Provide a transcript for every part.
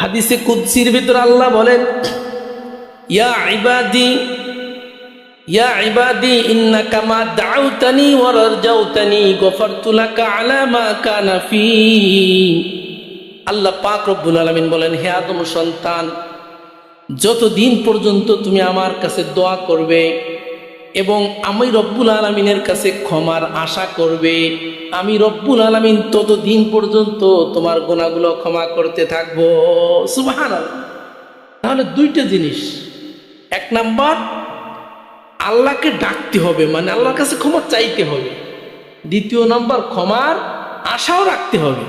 হাদিসে কুদ্সির ভিতর আল্লাহ বলেন, ইয়া ইবাদি ইয়া ইবাদি, ইন্নাকা মা দাউতানি ওয়া রারজাউতানি, গফারতু লাকা আলা মা কানা ফি। আল্লাহ পাক রব্বুল আলামিন বলেন, হে আদম সন্তান, যতদিন পর্যন্ত তুমি আমার কাছে দোয়া করবে এবং আমি রব্বুল আলমিনের কাছে ক্ষমার আশা করবে। আমি রব্বুল আলমিন ততদিন পর্যন্ত তোমার গোনাগুলো ক্ষমা করতে থাকব। সুবাহান তাহলে দুইটা জিনিস। এক নাম্বার, আল্লাহকে ডাকতে হবে মানে আল্লাহর কাছে ক্ষমা চাইতে হবে। দ্বিতীয় নাম্বার, ক্ষমার আশাও রাখতে হবে।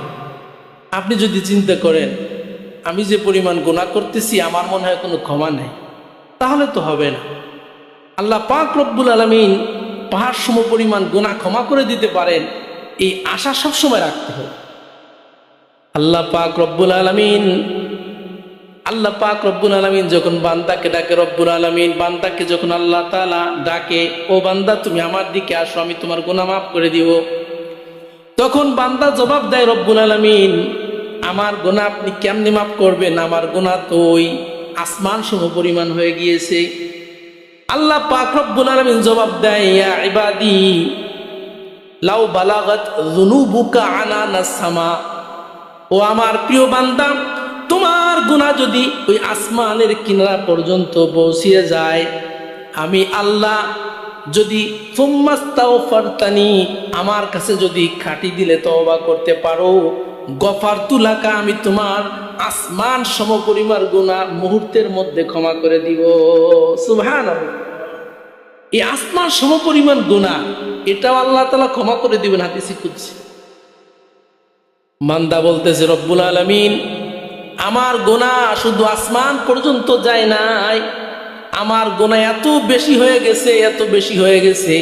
আপনি যদি চিন্তা করেন, আমি যে পরিমাণ গোনা করতেছি, আমার মনে হয় কোনো ক্ষমা নেই। তাহলে তো হবে না। আল্লাহ পাক রব্বুল আলমিন পাহাড় সম পরিমাণ গোনা ক্ষমা করে দিতে পারেন, এই আশা সবসময় রাখতে হবে। আল্লাহ পাক রব্বুল আলমিন, আল্লাহ পাক রব্বুল আলমিন যখন বান্দাকে ডাকে, রব্বুল আলমিন বান্দাকে যখন আল্লাহ তালা ডাকে, ও বান্দা, তুমি আমার দিকে আসো, আমি তোমার গোনা মাফ করে দিব। তখন বান্দা জবাব দেয়, রব্বুল আলমিন, আমার গোনা আপনি কেমনি মাফ করবেন? আমার গোনা তো ওই আসমান সম পরিমাণ হয়ে গিয়েছে। আল্লাহ পাক রব্বুল আলামিন জবাব দেয়, ইয়া ইবাদি, লাউ বালাগাত যুনুবুকা আনানাস সামা ও আমার প্রিয় বান্দা, তোমার গুনাহ যদি ওই আসমানের কিনারা পর্যন্ত পৌঁছিয়ে যায়, আমি আল্লাহ যদি ফুম্মাস্তাওফারতানি আমার কাছে যদি খাটি দিলে তওবা করতে পারো গফার তুলাকা আমি তোমার আসমান সম পরিমাণ গুণা মুহূর্তের মধ্যে ক্ষমা করে দিব। সুবহান এই আসমান সম পরিমাণ গুণা, এটাও আল্লাহ তালা ক্ষমা করে দিবেন হাদিসি খুঁজছি মান্দা বলতেছে, রব্বুল আলমিন, আমার গোনা শুধু আসমান পর্যন্ত যায় নাই। আমার গোনা এত বেশি হয়ে গেছে, এত বেশি হয়ে গেছে।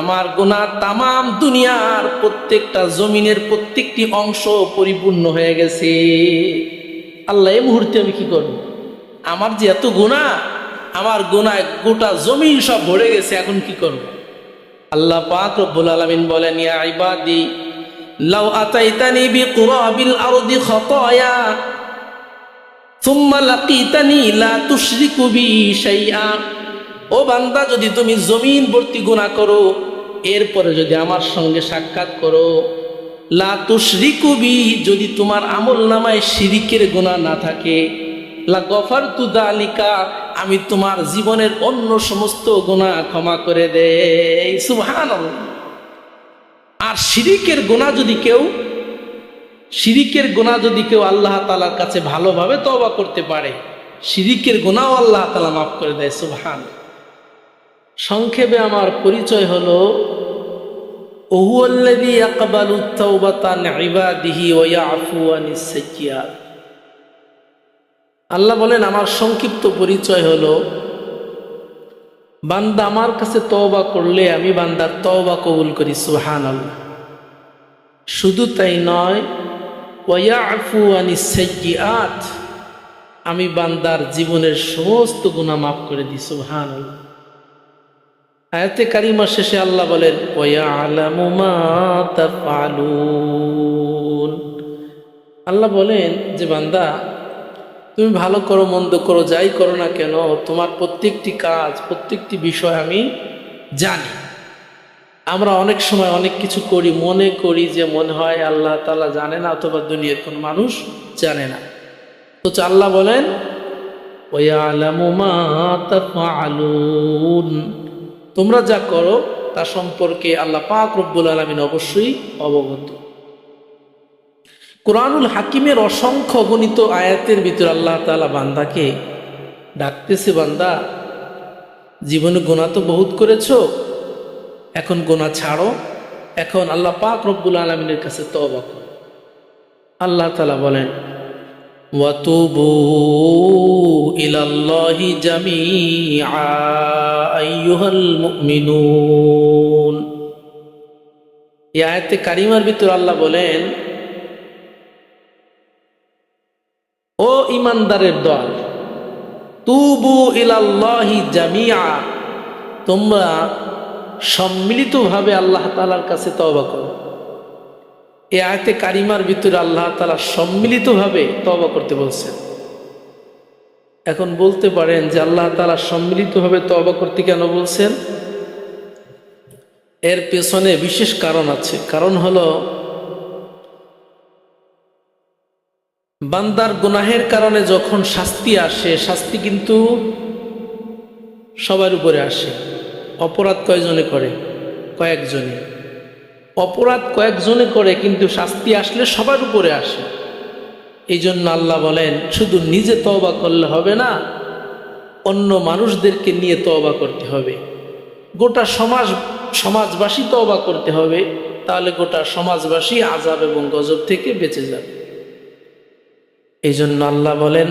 আমার গোনা তামাম দুনিয়ার প্রত্যেকটা জমিনের প্রত্যেকটি অংশ পরিপূর্ণ হয়ে গেছে। আল্লাহ এই মুহূর্তে আমি কি করব? আমার যে এত গুণা আমার গোনায় গোটা জমি সব ভরে গেছে, এখন কি করব? আল্লাহ পাক রব্বুল আলামিন বলেন, ইয়া ইবাদি, লাউ আতাইতানি বিকুরাবিল আরদি খাতায়া, সুম্মা লাকিতানি লা তুশরিকু বি শাইআ। ও বান্দা, যদি তুমি জমিন ভর্তি গুনাহ করো, এরপরে যদি আমার সঙ্গে সাক্ষাৎ করো লা তুশরিকু বি, যদি তোমার আমল নামায় শিরিকের গোনা না থাকে। লা গফার তুদালিকা আমি তোমার জীবনের অন্য সমস্ত গোনা ক্ষমা করে দেই। সুবহানাল্লাহ। আর শিরিকের গোনা যদি কেউ, শিরিকের গোনা যদি কেউ আল্লাহ তালার কাছে ভালোভাবে তবা করতে পারে, শিরিকের গোনাও আল্লাহ তালা মাফ করে দেয় সুহান সংক্ষেপে আমার পরিচয় হলো ওহুয়াল্লাযী ইয়াকবালু তাওবাতা আন ইবাদিহি ওয়া ইয়াফু আনিস সাইয়্যাত আল্লাহ বলেন, আমার সংক্ষিপ্ত পরিচয় হলো, বান্দা আমার কাছে তওবা করলে আমি বান্দার তওবা কবুল করি সুহান আল্লাহ শুধু তাই নয় ওয়াফু আনি সাইয়্যাত আমি বান্দার জীবনের সমস্ত গুনাহ মাফ করে দিই সুহান আয়াতে কারিমা শেষে আল্লাহ বলেন মা তাফআলুন আল্লাহ বলেন যে, বান্দা, তুমি ভালো করো, মন্দ করো, যাই করো না কেন, তোমার প্রত্যেকটি কাজ, প্রত্যেকটি বিষয় আমি জানি। আমরা অনেক সময় অনেক কিছু করি, মনে করি যে, মনে হয় আল্লাহ তালা জানে না অথবা দুনিয়ার কোন মানুষ জানে না। তো আল্লাহ বলেন তোমরা যা করো, তা সম্পর্কে আল্লাহ পাক রব্বুল আলমিন অবশ্যই অবগত। কোরআনুল হাকিমের অসংখ্য গণিত আয়াতের ভিতর আল্লাহ তালা বান্দাকে ডাকতেছে, বান্দা, জীবনে গোনা তো বহুত করেছ, এখন গোনা ছাড়ো, এখন আল্লাহ পাক রব্বুল আলমিনের কাছে তবা করো। আল্লাহ তালা বলেন ওয়াতুবু ইলাল্লাহি জামিআ আইয়ুহাল মুমিনুন। এই আয়াতে কারিমার ভিতর আল্লাহ বলেন, ও ইমানদারের দল, তুবু ইলাল্লাহি জামিয়া তোমরা সম্মিলিতভাবে আল্লাহ তালার কাছে তবা করো। এই আয়তে কারিমার ভিতরে আল্লাহ তালা সম্মিলিতভাবে তবা করতে বলছেন। এখন বলতে পারেন যে আল্লাহ তালা সম্মিলিতভাবে তবা করতে কেন বলছেন? এর পেছনে বিশেষ কারণ আছে। কারণ হলো, বান্দার গুনাহের কারণে যখন শাস্তি আসে, শাস্তি কিন্তু সবার উপরে আসে। অপরাধ কয়জনে করে? কয়েকজনে অপরাধ কয়েকজনে করে, কিন্তু শাস্তি আসলে সবার উপরে আসে। এই জন্য আল্লাহ বলেন, শুধু নিজে তওবা করলে হবে না, অন্য মানুষদেরকে নিয়ে তওবা করতে হবে। গোটা সমাজ, সমাজবাসী তওবা করতে হবে, তাহলে গোটা সমাজবাসী আজাব এবং গজব থেকে বেঁচে যাবে। এই জন্য আল্লাহ বলেন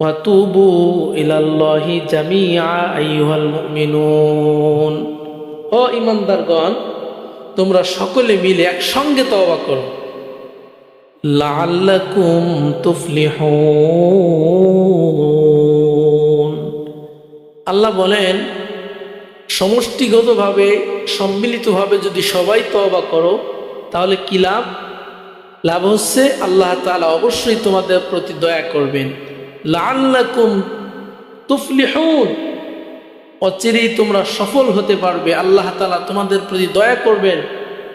ওয়াতুবু ইলাল্লাহি জামিআ আইয়ুহাল মুমিনুন। ও ইমানদারগণ, তোমরা সকলে মিলে একসঙ্গে তওবা করো। লাআল্লাকুম তুফলিহুন। আল্লাহ বলেন, সমষ্টিগতভাবে, সম্মিলিতভাবে যদি সবাই তওবা করো, তাহলে কি লাভ? লাভ হচ্ছে আল্লাহ তাআলা অবশ্যই তোমাদের প্রতি দয়া করবেন। লাআল্লাকুম তুফলিহুন। অচিরেই তোমরা সফল হতে পারবে। আল্লাহ তালা তোমাদের প্রতি দয়া করবেন,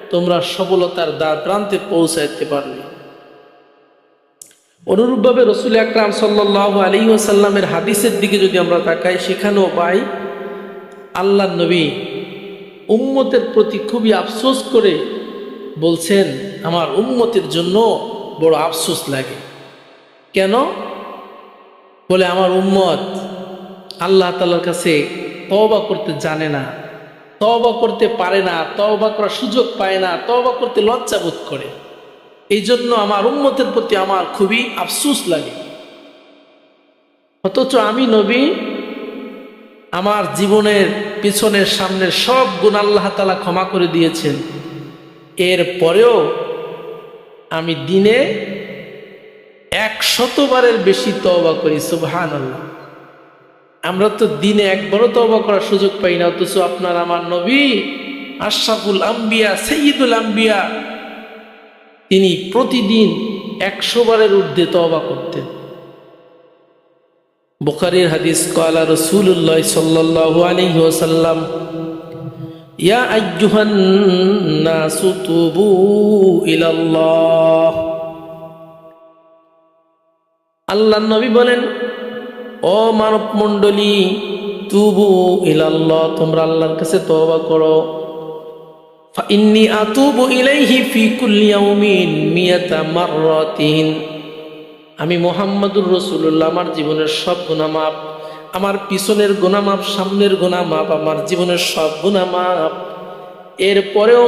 তোমরা সফলতার দ্বার প্রান্তে পৌঁছাইতে পারবে। অনুরূপভাবে রসুল আকরাম সাল্লাহ আলী ওসাল্লামের হাদিসের দিকে যদি আমরা তাকাই, সেখানেও পাই আল্লাহ নবী উম্মতের প্রতি খুবই আফসোস করে বলছেন, আমার উম্মতের জন্য বড় আফসোস লাগে। কেন? বলে, আমার উম্মত আল্লাহ তালার কাছে তওবা করতে জানে না, তওবা করতে পারে না, তওবা করার সুযোগ পায় না, তওবা করতে লজ্জা বোধ করে। এই জন্য আমার উন্মতের প্রতি আমার খুবই আফসুস লাগে। অথচ আমি নবী, আমার জীবনের পিছনের সামনের সব গুণ আল্লাহ তালা ক্ষমা করে দিয়েছেন। এর পরেও আমি দিনে এক শতবারের বেশি তওবা করি সুবহান আল্লাহ আমরা তো দিনে একবারও তওবা করার সুযোগ পাই না, অথচ আপনার আমার নবী আশরাফুল আম্বিয়া সৈয়দুল আম্বিয়া, তিনি প্রতিদিন একশো বারের ঊর্ধ্বে তওবা করতেন। বুখারীর হাদিস কয়লা রসুল্লাহ সাল্লাল্লাহু আলাইহি ওয়াসাল্লাম, ইয়া তুবু ইলাল্লাহ। আল্লাহ নবী বলেন ও মানব মণ্ডলী তুবু ইলাল্লাহ, তোমরা আল্লাহর কাছে তওবা করো। ফাইন্নি আতুবু ইলাইহি ফি কুল্লি ইয়াউমিন মিয়াতা মাররাতিন। আমি মোহাম্মদুর রসুল্লাহ আমার জীবনের সব গুণামাপ আমার পিছনের গুণামাপ সামনের গুণামাপ আমার জীবনের সব গুণামাপ এরপরেও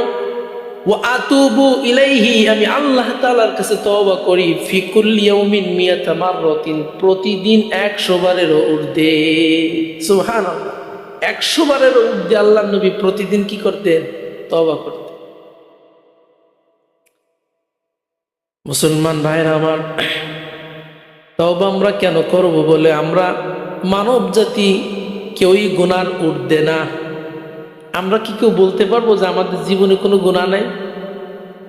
আতুবু ইলাইহি, আমি আল্লাহ তাআলার কাছে তওবা করি, ফি কুল্লি ইয়াউমিন মিয়াতা মাররাতিন, প্রতিদিন 100 বারেরও ঊর্ধ্বে। সুবহানাল্লাহ। 100 বারেরও ঊর্ধ্বে আল্লাহর নবী প্রতিদিন কি করতেন? তবা করতে মুসলমান ভাইরা আমার তবা আমরা কেন করব বলে? আমরা মানব জাতি কেউই গুনার উঠবে না। আমরা কি কেউ বলতে পারব যে আমাদের জীবনে কোনো গুণা নাই?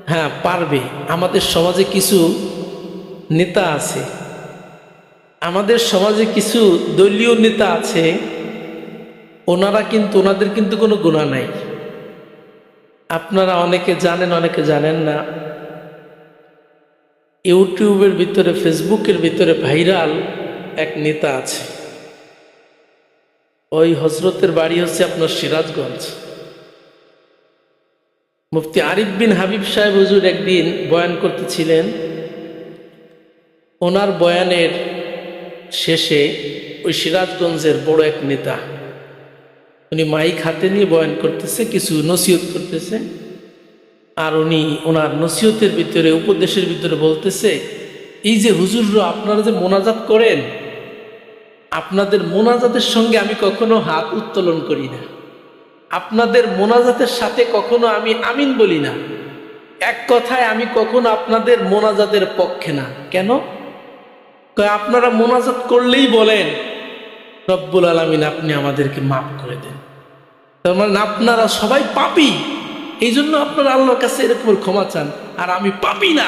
হ্যাঁ পারবে। আমাদের সমাজে কিছু নেতা আছে। আমাদের সমাজে কিছু দলীয় নেতা আছে। ওনারা কিন্তু, ওনাদের কিন্তু কোনো গুণা নাই। আপনারা অনেকে জানেন অনেকে জানেন না। ইউটিউবের ভিতরে, ফেসবুকের ভিতরে ভাইরাল এক নেতা আছে। ওই হজরতের বাড়ি হচ্ছে আপনার সিরাজগঞ্জ। মুফতি আরিফ বিন হাবিব সাহেব হুজুর একদিন বয়ান করতেছিলেন, ওনার বয়ানের শেষে ওই সিরাজগঞ্জের বড় এক নেতা, উনি মাইক হাতে নিয়ে বয়ান করতেছে, কিছু নসিহত করতেছে, আর উনি ওনার নসিহতের ভিতরে, উপদেশের ভিতরে বলতেছে, এই যে হুজুররা আপনারা যে মোনাজাত করেন আপনাদের মোনাজাতের সঙ্গে আমি কখনো হাত উত্তোলন করি না। আপনাদের মোনাজাতের সাথে কখনো আমি আমিন বলি না। এক কথায় আমি কখনো আপনাদের মোনাজাতের পক্ষে না। কেন? আপনারা মোনাজাত করলেই বলেন, রব্বুল আলমিন আপনি আমাদেরকে মাফ করে দেন। তার মানে আপনারা সবাই পাপি। এই জন্য আপনারা আল্লাহর কাছে এরকমের ক্ষমা চান। আর আমি পাপি না।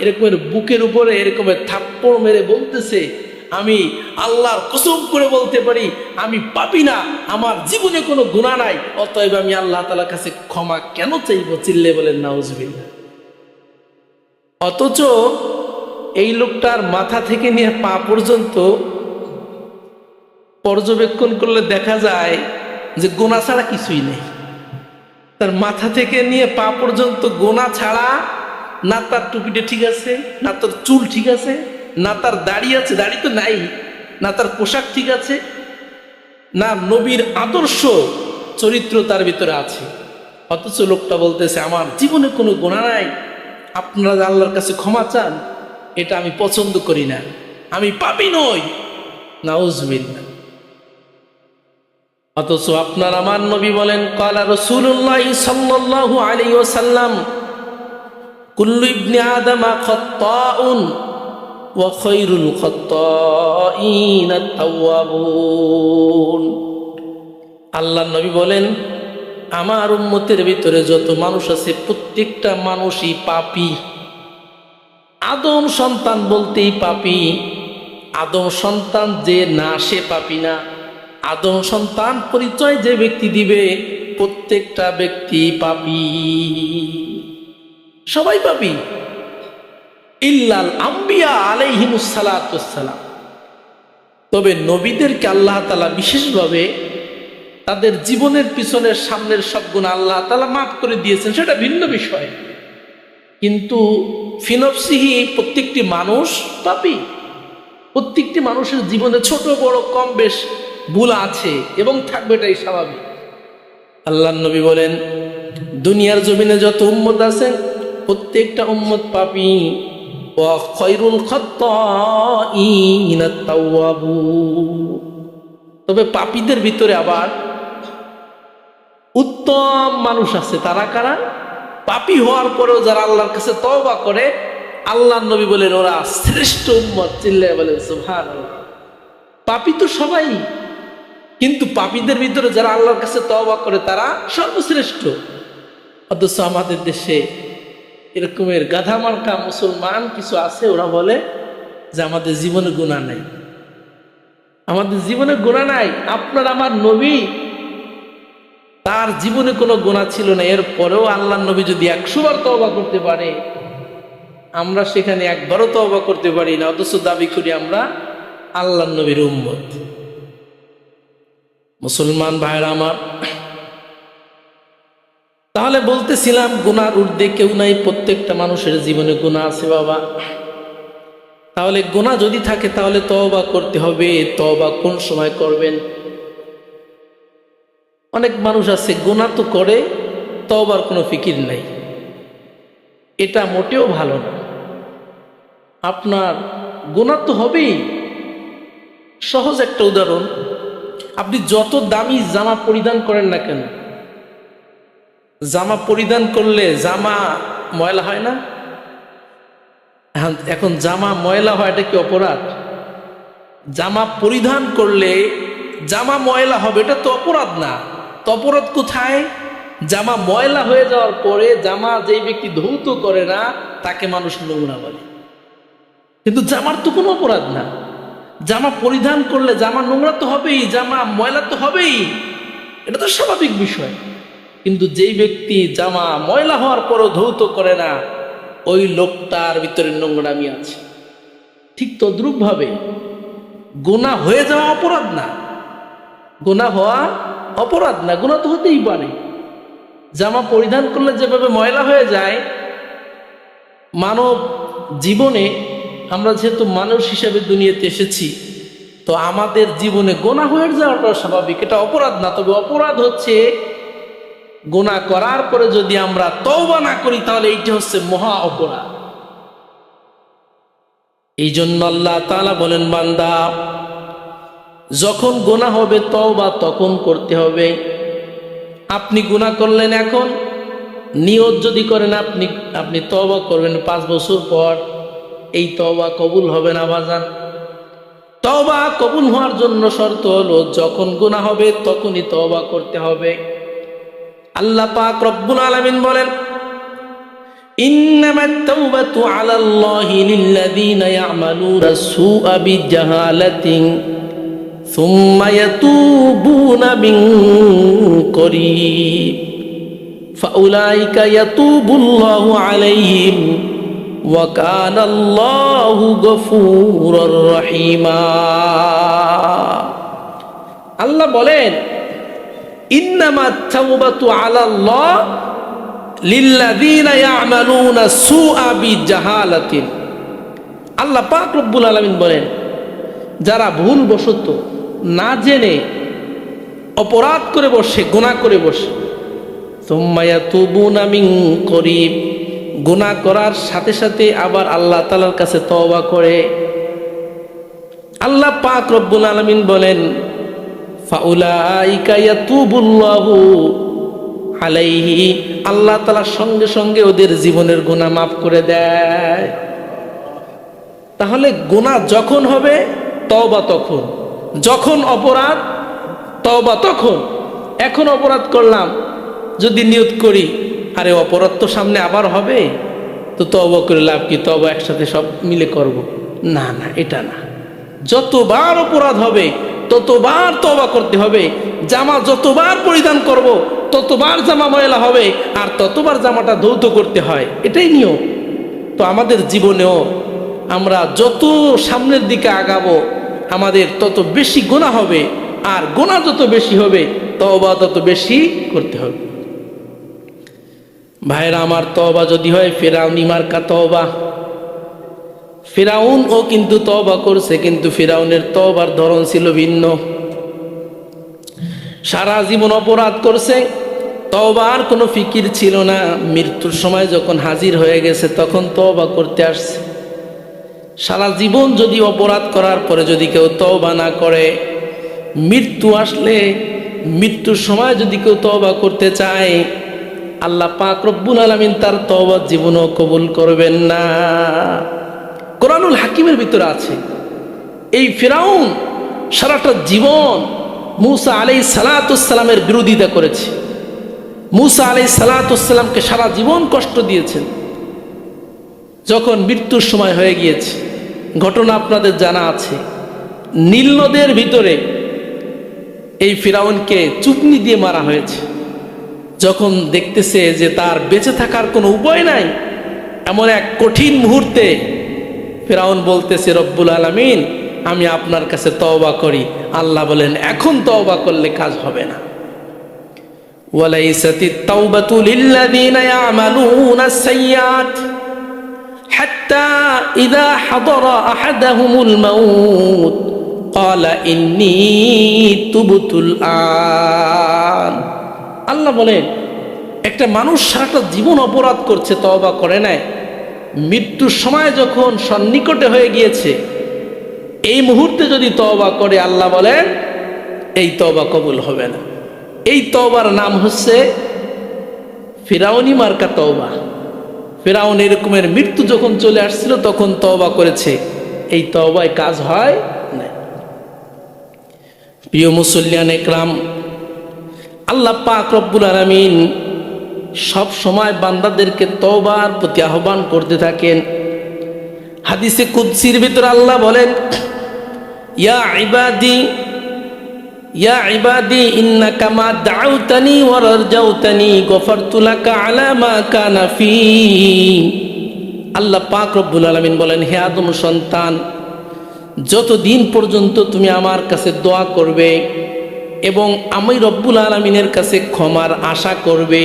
এরকমের বুকের উপরে এরকমের থাপ্পড় মেরে বলতেছে আমি আল্লাহর কসম করে বলতে পারি, আমি পাপি না, আমার জীবনে কোনো গুণা নাই। অতএব আমি আল্লাহ তালার কাছে ক্ষমা কেন চাইব? চিল্লে বলেন নাউজবিল্লা অথচ এই লোকটার মাথা থেকে নিয়ে পা পর্যন্ত পর্যবেক্ষণ করলে দেখা যায় যে গোনা ছাড়া কিছুই নেই। তার মাথা থেকে নিয়ে পা পর্যন্ত গোনা ছাড়া না তার টুপিটা ঠিক আছে, না তার চুল ঠিক আছে না তার দাড়ি আছে, দাড়ি তো নাই। না তার পোশাক ঠিক আছে, না নবীর আদর্শ চরিত্র তার ভিতরে আছে। অথচ লোকটা বলতেছে, আমার জীবনে কোনো গোনা নাই। আপনারা আল্লাহর কাছে ক্ষমা চান, এটা আমি পছন্দ করি না। আমি পাপি নই। নাউজবিল্লা অথচ আপনার আমার নবী বলেন কালা রসুল্লাহ আলাইহি ওয়াসাল্লাম, কুল্লু ইবনে আদমা খায়রুল খাত্তাইন আত-তাওয়াবুন। আল্লাহর নবী বলেন, আমার উম্মতের ভিতরে যত মানুষ আছে, প্রত্যেকটা মানুষই পাপি। আদম সন্তান বলতেই পাপি। আদম সন্তান যে না, সে পাপি না। আদম সন্তান পরিচয় যে ব্যক্তি দিবে, প্রত্যেকটা ব্যক্তি পাপি। সবাই পাপি। ইল্লাল আম্বিয়া আলাইহিমুসালাম তবে নবীদেরকে আল্লাহ তালা বিশেষভাবে তাদের জীবনের পিছনের সামনের সব গুণ আল্লাহ তালা মাফ করে দিয়েছেন, সেটা ভিন্ন বিষয়। কিন্তু ফিনফসিহি প্রত্যেকটি মানুষ পাপি। প্রত্যেকটি মানুষের জীবনে ছোট, বড়, কম, বেশ ভুল আছে এবং থাকবে এটাই স্বাভাবিক। আল্লাহ নবী বলেন, দুনিয়ার জমিনে যত উম্মত আছেন প্রত্যেকটা উম্মত পাপি। তবে পাপীদের ভিতরে আবার উত্তম মানুষ আছে। তারা কারা? পাপি হওয়ার পরেও যারা আল্লাহর কাছে তওবা করে আল্লাহ নবী বলেন, ওরা শ্রেষ্ঠ উম্মত চিল্লায় বলেন সুভান পাপি তো সবাই। কিন্তু পাপীদের ভিতরে যারা আল্লাহর কাছে তওবা করে, তারা সর্বশ্রেষ্ঠ। অথচ আমাদের দেশে এরকমের গাধা মার্কা মুসলমান কিছু আছে? ওরা বলে যে আমাদের জীবনে গুণা নাই। আমাদের জীবনে গুণা নাই। আপনার আমার নবী, তার জীবনে কোনো গোনা ছিল না। এর পরেও আল্লাহ নবী যদি একশো বার তবা করতে পারে, আমরা সেখানে একবারও তবা করতে পারি না। অথচ দাবি করি আমরা আল্লাহ নবীর উম্মত। মুসলমান ভাইরা আমার তাহলে বলতেছিলাম, গুনার ঊর্ধ্বে কেউ নাই, প্রত্যেকটা মানুষের জীবনে গুণা আছে বাবা। তাহলে গুণা যদি থাকে, তাহলে তবা করতে হবে। তবা কোন সময় করবেন? অনেক মানুষ আছে গোনা তো করে তবার কোনো ফিকির নাই। এটা মোটেও ভালো না। আপনার গোনা তো হবেই। সহজ একটা উদাহরণ, আপনি যত দামি জামা পরিধান করেন না কেন জামা পরিধান করলে জামা ময়লা হয় না? এখন- জামা ময়লা হয় এটা কি অপরাধ? জামা পরিধান করলে জামা ময়লা হবে, এটা তো অপরাধ না। তো অপরাধ কোথায়? জামা ময়লা হয়ে যাওয়ার পরে জামা যেই ব্যক্তি ধৌত করে না, তাকে মানুষ নোংরা বলে। কিন্তু জামার তো কোনো অপরাধ না। জামা পরিধান করলে জামা নোংরা তো হবেই, জামা ময়লা তো হবেই। এটা তো স্বাভাবিক বিষয়। কিন্তু যেই ব্যক্তি জামা ময়লা হওয়ার পরও ধৌত করে না, ওই লোকটার ভিতরে নোংরামি আছে। ঠিক তদ্রুপভাবে গোনা হয়ে যাওয়া অপরাধ না। গোনা হওয়া অপরাধ না গোনা তো হতেই পারে। জামা পরিধান করলে যেভাবে ময়লা হয়ে যায়, মানব জীবনে আমরা যেহেতু মানুষ হিসেবে দুনিয়াতে এসেছি, তো আমাদের জীবনে গোনা হয়ে যাওয়াটা স্বাভাবিক, এটা অপরাধ না, তবে অপরাধ হচ্ছে গোনা করার পরে যদি আমরা তওবা না করি, তাহলে এইটা হচ্ছে মহা অপরাধ। এই জন্য আল্লাহ তালা বলেন, বান্দা, যখন গোনা হবে, তওবা তখন করতে হবে। আপনি গুনাহ করলেন এখন, নিয়ত যদি করেন, আপনি আপনি তওবা করবেন পাঁচ বছর পর, এই তওবা কবুল হবে না, বাজান। তওবা কবুল হওয়ার জন্য শর্ত হলো, যখন গুনাহ হবে, তখনই তওবা করতে হবে। আল্লাহ পাক রব্বুল আলামিন বলেন إنما التوبة على الله للذين يعملون السوء بجهالة ثم يتوبون من قريب فأولئك يتوب الله عليهم وكان الله غفورا رحيما আল্লাহ বলেন ইন্নামা তাওবাতু আলাল্লাহ লিল্লাযীনা ইয়ামালুনা সুআ বিজাহালাতিন। আল্লাহ পাক রব্বুল আলামিন বলেন, যারা ভুল বশত না জেনে অপরাধ করে বসে, গুনাহ করে বসে, সুম্মা ইয়াতুবুনা মিন করিব, গুনাহ করার সাথে সাথে আবার আল্লাহ তাআলার কাছে তওবা করে। আল্লাহ পাক রব্বুল আলামিন বলেন আল্লাহ তাআলা সঙ্গে সঙ্গে ওদের জীবনের গুনাহ মাফ করে দেয়। তাহলে গুনাহ যখন হবে, তওবা তখন। যখন অপরাধ, তওবা তখন। এখন অপরাধ করলাম, যদি নিয়ত করি, আরে অপরাধ তো সামনে আবার হবে, তো তওবা করে লাভ কি? তওবা একসাথে সব মিলে করব। না না, এটা না। যতবার অপরাধ হবে ততবার তবা করতে হবে, জামা যতবার পরিধান করব, ততবার জামা ময়লা হবে, আর ততবার জামাটা ধৌত করতে হয়। এটাই নিয়ম। তো আমাদের জীবনেও আমরা যত সামনের দিকে আগাবো, আমাদের তত বেশি গোনা হবে, আর গোনা যত বেশি হবে তবা তত বেশি করতে হবে। ভাইরা, আমার তবা যদি হয়, ফেরাউনি মার্কা তবা ফেরাউন, ও কিন্তু তবা করছে, কিন্তু ফেরাউনের তবার ধরন ছিল ভিন্ন। সারা জীবন অপরাধ করছে তবার কোনো ফিকির ছিল না। মৃত্যুর সময় যখন হাজির হয়ে গেছে, তখন তবা করতে আসছে। সারা জীবন যদি অপরাধ করার পরে যদি কেউ তবা না করে, মৃত্যু আসলে, মৃত্যুর সময় যদি কেউ তবা করতে চায়, আল্লাহ পাক রব্বুল আলমিন তার তবা জীবনও কবুল করবেন না। কোরআনুল হাকিমের ভিতরে আছে। এই ফেরাউন সারাটা জীবন মুসা আলাই সালাতামের বিরোধিতা করেছে। মুসা আলাই সালাতামকে সারা জীবন কষ্ট দিয়েছেন। যখন মৃত্যুর সময় হয়ে গিয়েছে, ঘটনা আপনাদের জানা আছে। নীল নদের ভিতরে এই ফিরাউনকে চুপনি দিয়ে মারা হয়েছে। যখন দেখতেছে যে তার বেঁচে থাকার কোনো উপায় নাই, এমন এক কঠিন মুহূর্তে ফেরাউন বলতেছে রব্বুল আলমিন আমি আপনার কাছে তওবা করি আল্লাহ বলেন এখন তওবা করলে কাজ হবে না وليست التوبة للذين يعملون السيئات حتى إذا حضر أحدهم الموت قال إني تبت الآن আল্লাহ বলেন একটা মানুষ সারাটা জীবন অপরাধ করছে তওবা করে নাই মৃত্যুর সময় যখন সন্নিকটে হয়ে গিয়েছে, এই মুহূর্তে যদি তওবা করে, আল্লাহ বলেন, এই তওবা কবুল হবে না। এই তওবার নাম হচ্ছে ফেরাউনি মার্কা তওবা। ফেরাউন এরকমের মৃত্যু যখন চলে আসছিল, তখন তওবা করেছে। এই তওবায় কাজ হয় না। প্রিয় মুসল্লিয়ান একরাম, আল্লাহ পাক রব্বুল আলমিন সব সময় বান্দাদেরকে তওবার প্রতি আহ্বান করতে থাকেন। হাদিসে কুদ্সির ভিতর আল্লাহ বলেন, ইয়া ইবাদি ইয়া ইবাদি, ইন্নাকা মা দাউতানি ওয়া রারজাউতানি গফারতু লাকা আলা মা কানা ফি। আল্লাহ পাক রব্বুল আলামিন বলেন, হে আদম সন্তান, যতদিন পর্যন্ত তুমি আমার কাছে দোয়া করবে এবং আমি রব্বুল আলমিনের কাছে ক্ষমার আশা করবে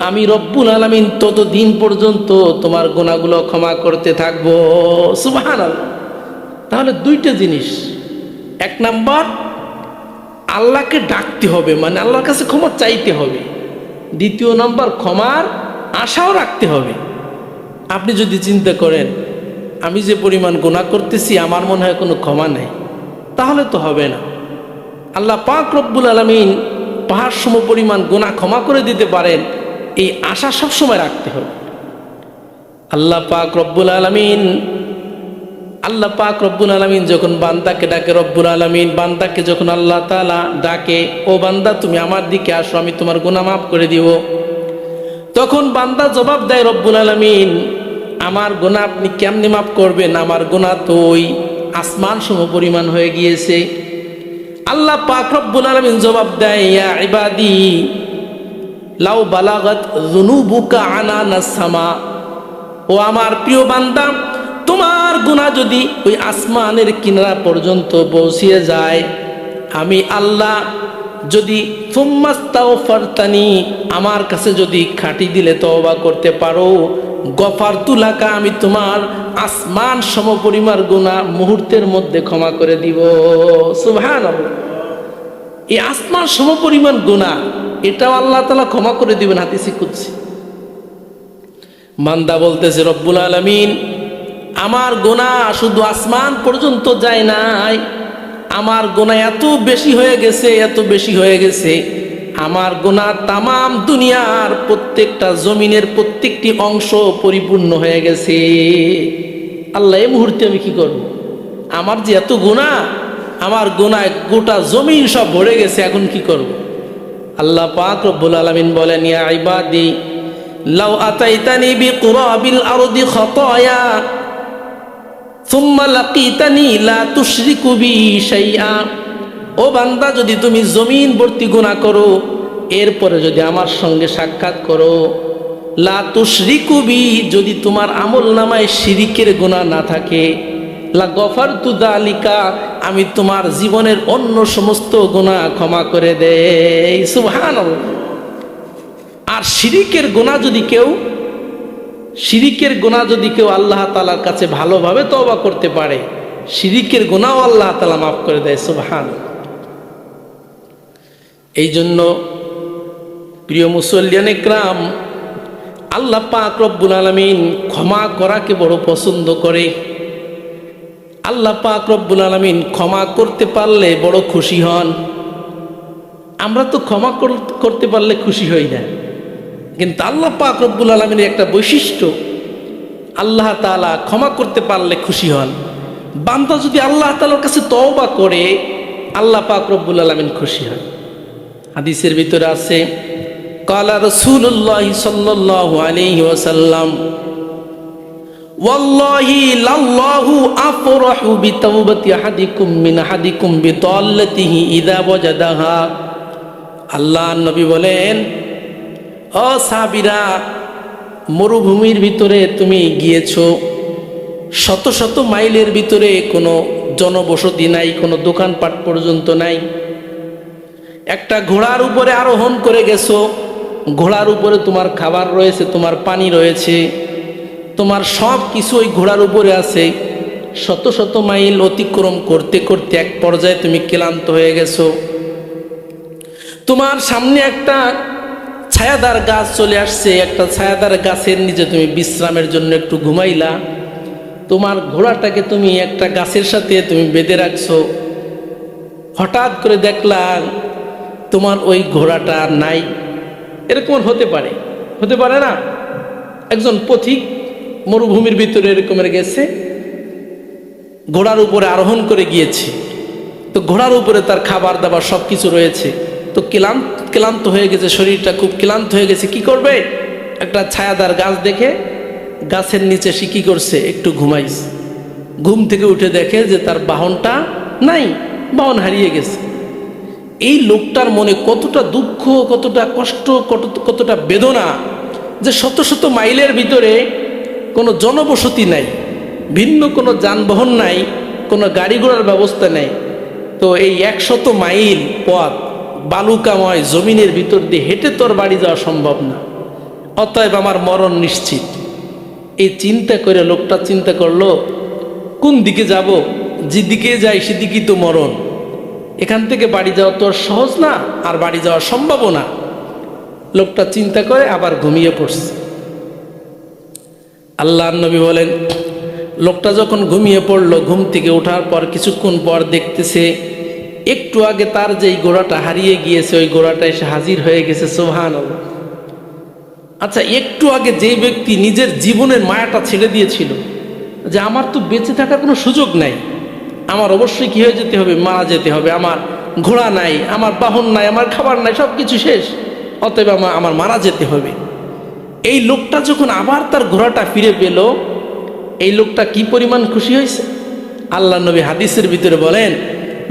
আমি রব্বুল আলমিন ততদিন পর্যন্ত তোমার গোনাগুলো ক্ষমা করতে থাকব। সুবাহান তাহলে দুইটা জিনিস। এক নাম্বার, আল্লাহকে ডাকতে হবে মানে আল্লাহর কাছে ক্ষমা চাইতে হবে। দ্বিতীয় নাম্বার, ক্ষমার আশাও রাখতে হবে। আপনি যদি চিন্তা করেন, আমি যে পরিমাণ গুণা করতেছি, আমার মনে হয় কোনো ক্ষমা নেই। তাহলে তো হবে না। আল্লাহ পাক রব্বুল আলমিন পাহাড় সম পরিমাণ গোনা ক্ষমা করে দিতে পারেন। এই আশা সবসময় রাখতে হবে। আল্লাহ পাক রব্বুল আলমিন, আল্লাহ পাক রব্বুল আলমিন যখন বান্দাকে ডাকে, রব্বুল আলমিন বান্দাকে যখন আল্লাহ তালা ডাকে, ও বান্দা, তুমি আমার দিকে আসো, আমি তোমার গুনাহ মাফ করে দিব। তখন বান্দা জবাব দেয়, রব্বুল আলমিন, আমার গোনা আপনি কেমনি মাফ করবেন? আমার গোনা তো ওই আসমান সম পরিমাণ হয়ে গিয়েছে। আল্লাহ পাক রব্বুল আলমিন জবাব দেয়, ইয়া ইবাদি লাউ বালাগত জুনুবুকা আনা সামা। ও আমার প্রিয় বান্দা, তোমার গুণা যদি ওই আসমানের কিনারা পর্যন্ত পৌঁছিয়ে যায়, আমি আল্লাহ যদি ফুম্মাস্তাও ফারতানি আমার কাছে যদি খাটি দিলে তওবা করতে পারো গফার তুলাকা আমি তোমার আসমান সমপরিমার গুণা মুহূর্তের মধ্যে ক্ষমা করে দিব। সুভান এই আসমান সমপরিমাণ গুণা এটাও আল্লাহ তালা ক্ষমা করে দিবেন হাতিসি কুদ্সি। মান্দা বলতেছে, রব্বুল আলমিন, আমার গোনা শুধু আসমান পর্যন্ত যায় নাই। আমার গোনা এত বেশি হয়ে গেছে, এত বেশি হয়ে গেছে। আমার গোনা তামাম দুনিয়ার প্রত্যেকটা জমিনের প্রত্যেকটি অংশ পরিপূর্ণ হয়ে গেছে। আল্লাহ, এই মুহূর্তে আমি কি করব? আমার যে এত গোনা, আমার গোনায় গোটা জমিন সব ভরে গেছে, এখন কি করব? আল্লাহ পাক রব্বুল আলমিন বলেন, ইয়া ইবাদি, লাউ আতাইতানি বিকুরাবিল আরদি খতায়া, সুম্মা লাকিতানি লা তুশরিকু বি শাইআ। ও বান্দা, যদি তুমি জমিন ভর্তি গুনাহ করো, এরপরে যদি আমার সঙ্গে সাক্ষাৎ করো, লা তুশরিকু বি, যদি তোমার আমল নামায় শিরিকের গুনাহ না থাকে আমি তোমার জীবনের অন্য সমস্ত গুনাহ ক্ষমা করে দেই। আর শিরিকের গোনা যদি কেউ, শিরিকের গোনা যদি কেউ আল্লাহ তালার কাছে ভালোভাবে তবা করতে পারে, শিরিকের গোনাও আল্লাহ তালা মাফ করে দেয় সুবহান এই জন্য প্রিয় মুসল্লিয়ান ক্রাম আল্লাহ পাক রব্বুল আলমিন ক্ষমা করাকে বড় পছন্দ করে। আল্লাহ পাক রব্বুল আলমিন ক্ষমা করতে পারলে বড় খুশি হন। আমরা তো ক্ষমা করতে পারলে খুশি হই না। কিন্তু আল্লাহ পাক রব্বুল আলমিনের একটা বৈশিষ্ট্য, আল্লাহ তালা ক্ষমা করতে পারলে খুশি হন। বান্দা যদি আল্লাহ তালার কাছে তওবা করে, আল্লাহ পাক রব্বুল আলমিন খুশি হন। হাদিসের ভিতরে আছে, কালা রসুল্লাহ সাল্লাহ আলাইহি ওয়াসাল্লাম আল্লাহ নবী বলেন মরুভূমির ভিতরে তুমি গিয়েছো। শত শত মাইলের ভিতরে কোনো জনবসতি নাই, কোনো দোকানপাট পর্যন্ত নাই। একটা ঘোড়ার উপরে আরোহণ করে গেছো। ঘোড়ার উপরে তোমার খাবার রয়েছে, তোমার পানি রয়েছে। তোমার সব কিছু ওই ঘোড়ার উপরে আছে। শত শত মাইল অতিক্রম করতে করতে এক পর্যায়ে তুমি ক্লান্ত হয়ে গেছো। তোমার সামনে একটা ছায়াদার গাছ চলে আসছে। একটা ছায়াদার গাছের নিচে তুমি বিশ্রামের জন্য একটু ঘুমাইলা। তোমার ঘোড়াটাকে তুমি একটা গাছের সাথে তুমি বেঁধে রাখছো। হঠাৎ করে দেখলাম তোমার ওই ঘোড়াটা নাই। এরকম হতে পারে। হতে পারে না। একজন পথিক মরুভূমির ভিতরে এরকমের গেছে। ঘোড়ার উপরে আরোহণ করে গিয়েছে। তো ঘোড়ার উপরে তার খাবার দাবার সব কিছু রয়েছে। তো ক্লান্ত ক্লান্ত হয়ে গেছে, শরীরটা খুব ক্লান্ত হয়ে গেছে। কি করবে? একটা ছায়াদার গাছ দেখে গাছের নিচে সে কী করছে? একটু ঘুমাইছে। ঘুম থেকে উঠে দেখে যে তার বাহনটা নাই, বাহন হারিয়ে গেছে। এই লোকটার মনে কতটা দুঃখ, কতটা কষ্ট, কত- কতটা বেদনা যে শত শত মাইলের ভিতরে কোনো জনবসতি নাই, ভিন্ন কোনো যানবাহন নাই, কোনো গাড়ি ঘোড়ার ব্যবস্থা নেই। তো এই একশত মাইল পথ বালুকাময় জমিনের ভিতর দিয়ে হেঁটে তোর বাড়ি যাওয়া সম্ভব না। অতএব আমার মরণ নিশ্চিত। এই চিন্তা করে লোকটা চিন্তা করল, কোন দিকে যাব? যেদিকে যাই সেদিকেই তো মরণ। এখান থেকে বাড়ি যাওয়া তো সহজ না, আর বাড়ি যাওয়া সম্ভবও না। লোকটা চিন্তা করে আবার ঘুমিয়ে পড়ছে। আল্লাহ নবী বলেন, লোকটা যখন ঘুমিয়ে পড়ল, ঘুম থেকে ওঠার পর কিছুক্ষণ পর দেখতেছে, একটু আগে তার যেই ঘোড়াটা হারিয়ে গিয়েছে, ওই ঘোড়াটা এসে হাজির হয়ে গেছে সোহান আচ্ছা একটু আগে যেই ব্যক্তি নিজের জীবনের মায়াটা ছেড়ে দিয়েছিল, যে আমার তো বেঁচে থাকার কোনো সুযোগ নাই, আমার অবশ্যই কী হয়ে যেতে হবে? মারা যেতে হবে। আমার ঘোড়া নাই, আমার বাহন নাই, আমার খাবার নাই সব কিছু শেষ। অতএব আমার মারা যেতে হবে। এই লোকটা যখন আবার তার ঘোড়াটা ফিরে পেল, এই লোকটা কি পরিমাণ খুশি হয়েছে? আল্লাহ নবী হাদিসের ভিতরে বলেন,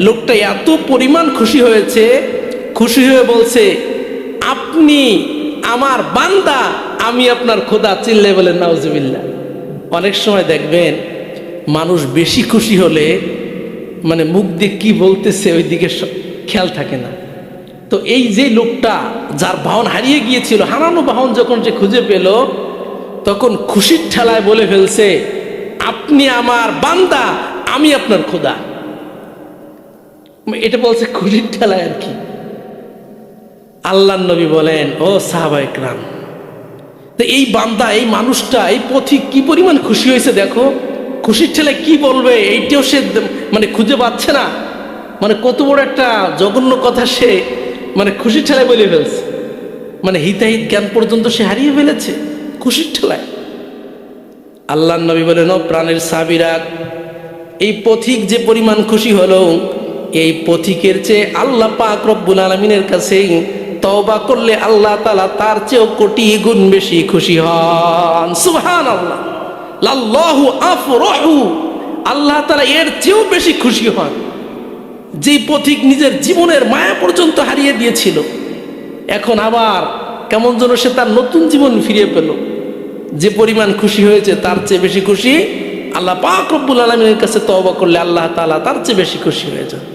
লোকটা এত পরিমাণ খুশি হয়েছে, খুশি হয়ে বলছে, আপনি আমার বান্দা, আমি আপনার খোদা চিল্লে বলেন নাউজুবিল্লা অনেক সময় দেখবেন, মানুষ বেশি খুশি হলে মানে মুখ দিয়ে কি বলতেছে ওই দিকে খেয়াল থাকে না। তো এই যে লোকটা যার বাহন হারিয়ে গিয়েছিল, হারানো বাহন যখন সে খুঁজে পেল, তখন খুশির ঠেলায় বলে ফেলছে, আপনি আমার বান্দা, আমি আপনার খোদা। এটা বলছে খুশির ঠেলায় আর কি। আল্লাহ নবী বলেন, ও সাহাবা একরাম, তো এই বান্দা, এই মানুষটা, এই পথিক কি পরিমাণ খুশি হয়েছে দেখো? খুশির ঠেলে কি বলবে? এইটাও সে মানে খুঁজে পাচ্ছে না। মানে কত বড় একটা জঘন্য কথা সে মানে খুশির ঠেলায় বলে ফেলছে। মানে হিতাহিত জ্ঞান পর্যন্ত সে হারিয়ে ফেলেছে খুশির ঠেলায়। আল্লাহ নবী বলেন প্রাণের সাবিরা, এই পথিক যে পরিমাণ খুশি হলো, এই পথিকের চেয়ে আল্লাহ পাক রব্বুল আলমিনের কাছে তওবা করলে আল্লাহ তালা তার চেয়েও কোটি গুণ বেশি খুশি হন। সুহান আল্লাহ আল্লাহ তালা এর চেয়েও বেশি খুশি হন। যে পথিক নিজের জীবনের মায়া পর্যন্ত হারিয়ে দিয়েছিল, এখন আবার কেমন যেন সে তার নতুন জীবন ফিরিয়ে পেল। যে পরিমাণ খুশি হয়েছে, তার চেয়ে বেশি খুশি আল্লাহ পাক রব্বুল আলমীর কাছে তবা করলে আল্লাহ তালা তার চেয়ে বেশি খুশি হয়ে যান।